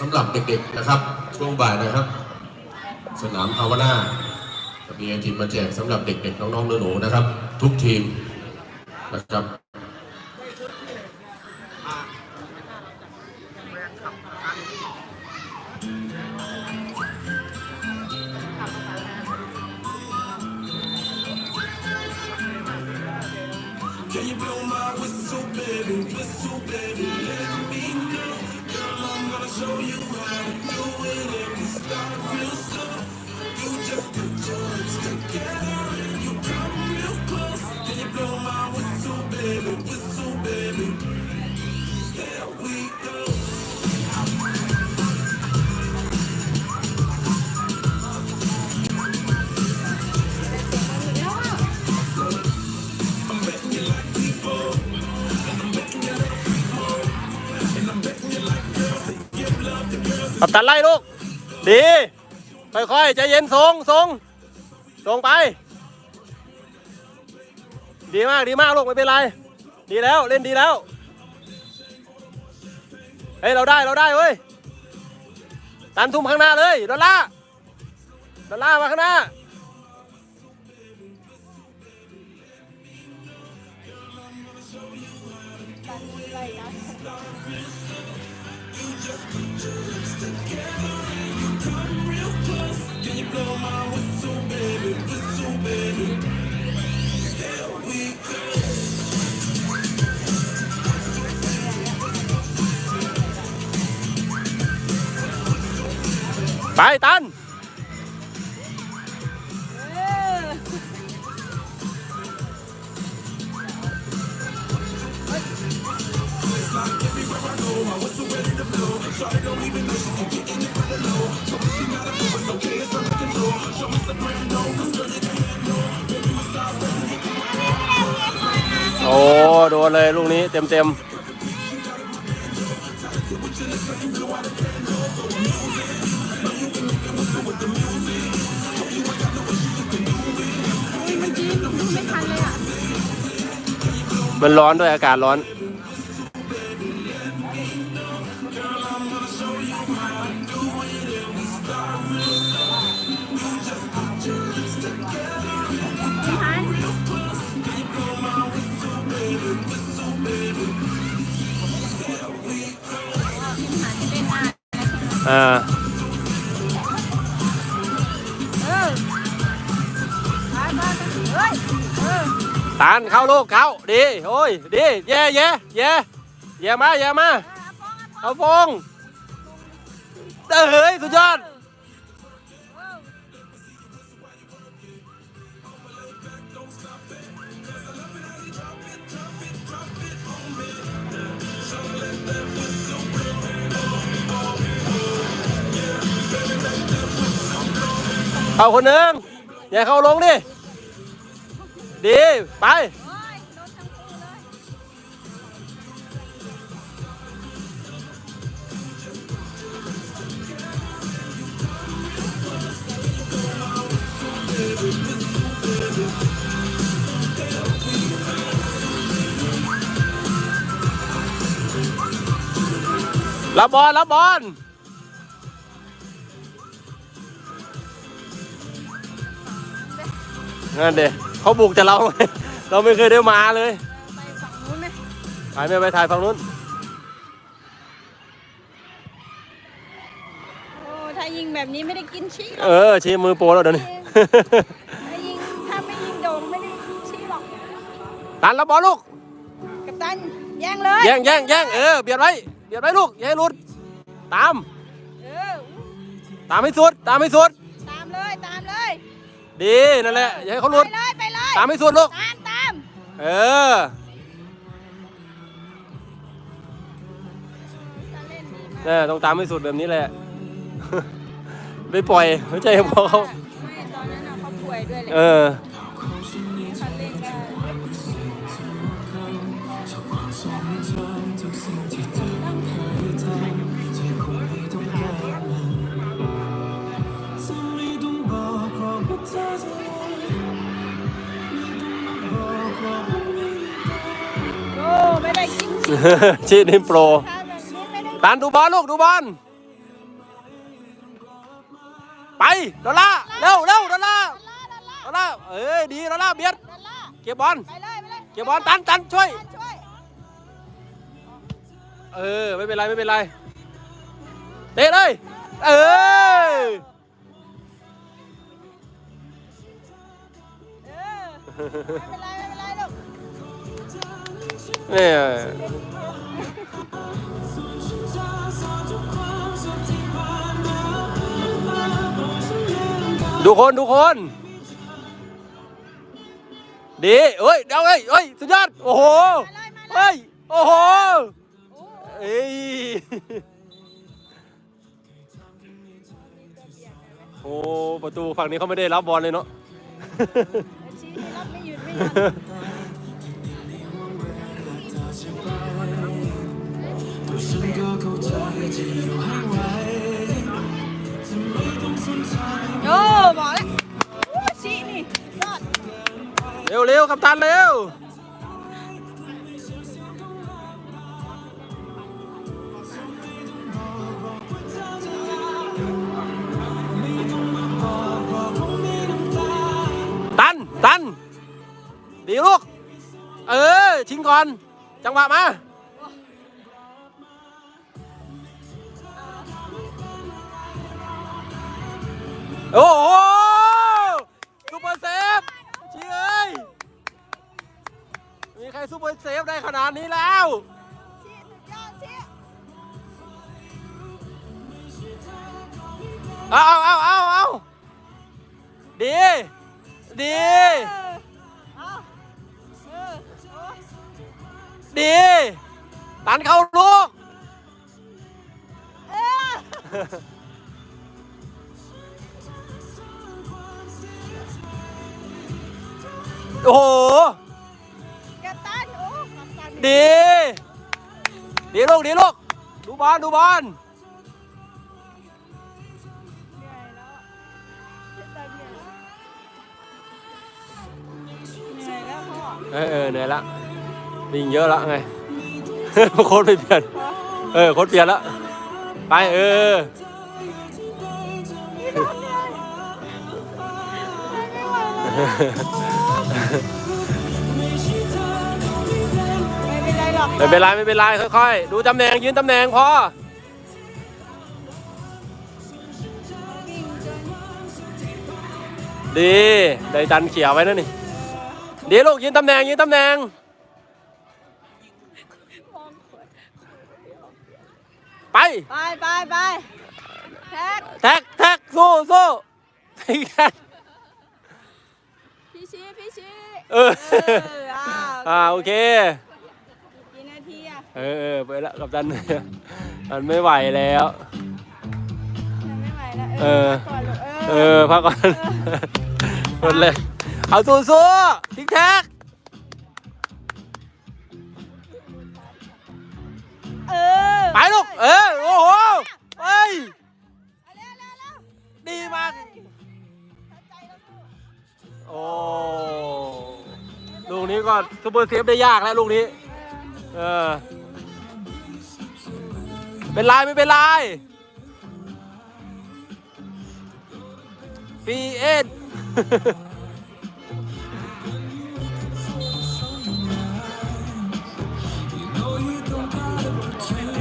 สำหรับเด็กๆนะครับ ช่วงบ่ายนะครับ สนามภาวนาจะมีไอทีมมาแจกสำหรับเด็กๆ น้องๆหนูๆนะครับ ทุกทีมนะครับ I'm gonna show you how to do it, and we start real slow. You just put your lips together and you come real close. Can you blow my whistle, baby? Whistle, baby. ตันไล่ลูก ดี ค่อยๆใจเย็นทรงทรงทรงไป ดีมากดีมากลูกไม่เป็นไร ดีแล้วเล่นดีแล้ว เฮ้ยเราได้เราได้เว้ยตันทุ่มข้างหน้าเลยดอลล่าดอลล่ามาข้างหน้า ไปตัน โดนเลยลูกนี้เต็มเต็มๆมันร้อนด้วยอากาศร้อน อ่าตานเข้าลูกเข้าดีโอ้ยดีเย่เย่เย่เย่มาเย่มาเอาฟงเอ้ยสุดยอด เอาคนหนึ่งอย่าเข้าลงดิ ดี ไป รับบอล รับบอล นั่นเด็เขาบุกแต่เรา เราไม่เคยได้มาเลยไปฝั่งนู้นไหมถ่ายไม่ไปถ่ายฝั่งนู้น โอ้ถ้ายิงแบบนี้ไม่ได้กินชี้หรเออกอชี้มือโปรแล้วเดี๋ยวนี้ ถ้ายิงถ้าไม่ยิงโด่งไม่ได้กินชี้หรอกตันรับบอลลูก กัปตันแย่งเลยแย่งแย่งแย่งเออเบียดไว้เบียดไว้ลูกอย่าให้หลุด ตาม เออตามให้สุด ตามให้สุด ตามเลยตามเลย ดีนั่นแหละอย่าให้เขาหไปลุดเลยไปเลยตามให้สุดลูก ตามตามเออตาเล่นดีมากนี่ต้องตามให้สุดแบบนี้แหละ ไม่ปล่อยไม่ใช่พอเขา ไม่ตอนนั้นน่ะเขาป่วยด้วยแหละ เออ ได้โอ้ไม่ได้กินชี้ชีดนี่โปรถ้าแบบนี้ไม่ได้ตันดูบอลลูกดูบอลไปดอลล่าร์เร็วเร็วดอลล่าร์ดอลลาร์ดอลลาร์ดอลล่าร์เอ้ยดีดอลล่าร์เบียดดอลลาร์เก็บบอลไปเลยไปเลยเก็บบอลตันตันช่วยตันช่วยเออไม่เป็นไรไม่เป็นไรเตะเลยเออเออไม่เป็นไร เนี่ย ดูคนดูคน ดีเอ้ยเดี๋ยวเอ้ยเอ้ย สุดยอด โอ้โหเลยมาเลยเฮ้ย โอ้โหโอ้เอ้ย โอ้ ประตูฝั่งนี้เขาไม่ได้รับบอลเลยเนาะชี้รับไม่หยุดไม่หย่อ โอ้บอกแล้วโอ้ชี้นี่ยอดเร็วเร็วกัปตันเร็วตัน ตัน ดีลูก เออ ชิงก่อน จังหวะมา โอ้โหซูเปอร์เซฟชิงเอ้ยมีใครซูเปอร์เซฟได้ขนาดนี้แล้วชี้สุดยอดชี้เอาเอาเอาเอาเอาดี ดี เอาเออโอ้ดี ตันเข้าลูก เออ โอ้โหกัปตันโอ้กัปตันดี ดีลูกดีลูก ดูบอลดูบอลเหนื่อยแล้วกัปตันเหนื่อยเหนื่อยแล้วพ่อเออเออเหนื่อยละวิ่งเยอะละไง โค้ดไม่เปลี่ยน เออโค้ดเปลี่ยนละไปเออ นี่น้องเหนื่อยไม่ ไรหรอกไม่เป็นไรไม่เป็นไรค่อยๆ ดูตำแหน่งยืนตำแหน่งพอวิ่งจนดีได้ดันเขียวไว้นั่นนี่ดีลูกยืนตำแหน่งยืนตำแหน่งมองขวดไปไปไปไปแท็กแท็กแท็กสู้สู้แท็กพี่ชี้พี่ชี้เออเอออ้าวอ่าโอเคกี่นาทีอะ เออเออไปแล้วกับดัน มันไม่ไหวแล้วยังไม่ไหวแล้วเออพักก่อนลูกเออพักก่อนหมดเลยเอาสู้สู้ทิกแท็กเออไปลูกเออโอ้โหเฮ้ยเอาเร็วเร็วเร็วดีมาก เข้าใจแล้วลูกโอ้ลูกนี้ก็ซูเปอร์เซฟได้ยากแล้วลูกนี้ เออ เเป็นไรไม่เป็นไรปีเอ็ด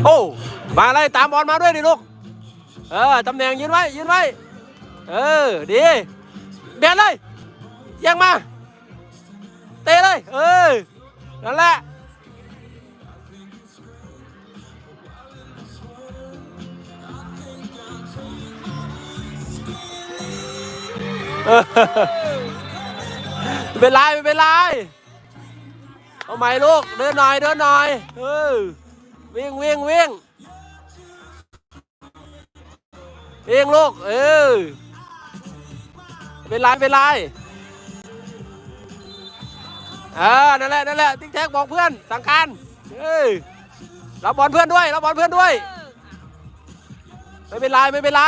โอ้มาไล่ตามบอลมาด้วยดิลูก เออตำแหน่งยืนไว้ยืนไว้ เออ ดีเบียดเลยยังมา เตะเลย เออ นั่นแหละ ไม่เป็นไรไม่เป็นไร เอาใหม่ลูก เดินหน่อยเดินหน่อยเออวิ่งวิ่งวิ่งวิ่งลูก เออเป็นไรเป็นไรเออนั่นแหละนั่นแหละติ๊กแท็กบอกเพื่อนสั่งการเออรับบอลเพื่อนด้วยรับบอลเพื่อนด้วย ไม่เป็นไรไม่เป็นไร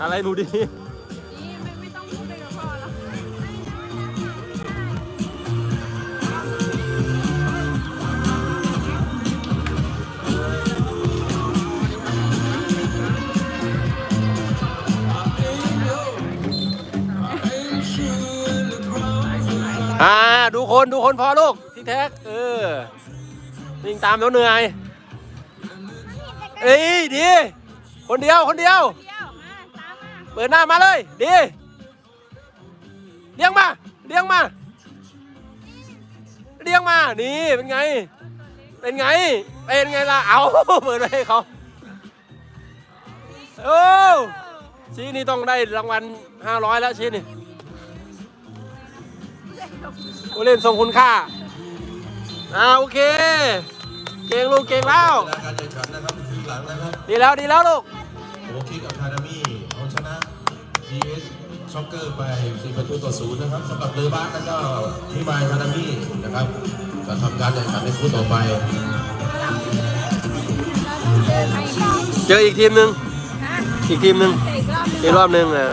อะไรดูดีอ่า ดูคนดูคนพอลูกทิกแท็กเออวิ่งตามแล้วเหนื่อย เอ้ยดี คนเดียวคนเดียว เปิดหน้ามาเลย ดีเลี้ยงมาเลี้ยงมาเลี้ยงมา นี่เป็นไง เป็นไง เป็นไงล่ะ เอาเปิดไปให้เขาโอ้ชี้นี่ต้องได้รางวัล500 แล้วชี้นี่ผู้เล่นทรงคุณค่าอ่าโอเค เก่งลูกเก่งแล้วดีแล้วดีแล้วลูก โอคิกอะคาเดมี่เอาชนะ GS ช็อกเกอร์ไป4ประตูต่อศูนย์นะครับสำหรับเรือบ้านแล้วก็ที่มายคาเดมี่นะครับจะทำการแข่งขันในคู่ต่อไปเดินไปอีกรอบเจออีกทีมหนึ่งนะอีกทีมหนึ่งเตะอีกรอบหนึงอีกรอบหนึ่งอะ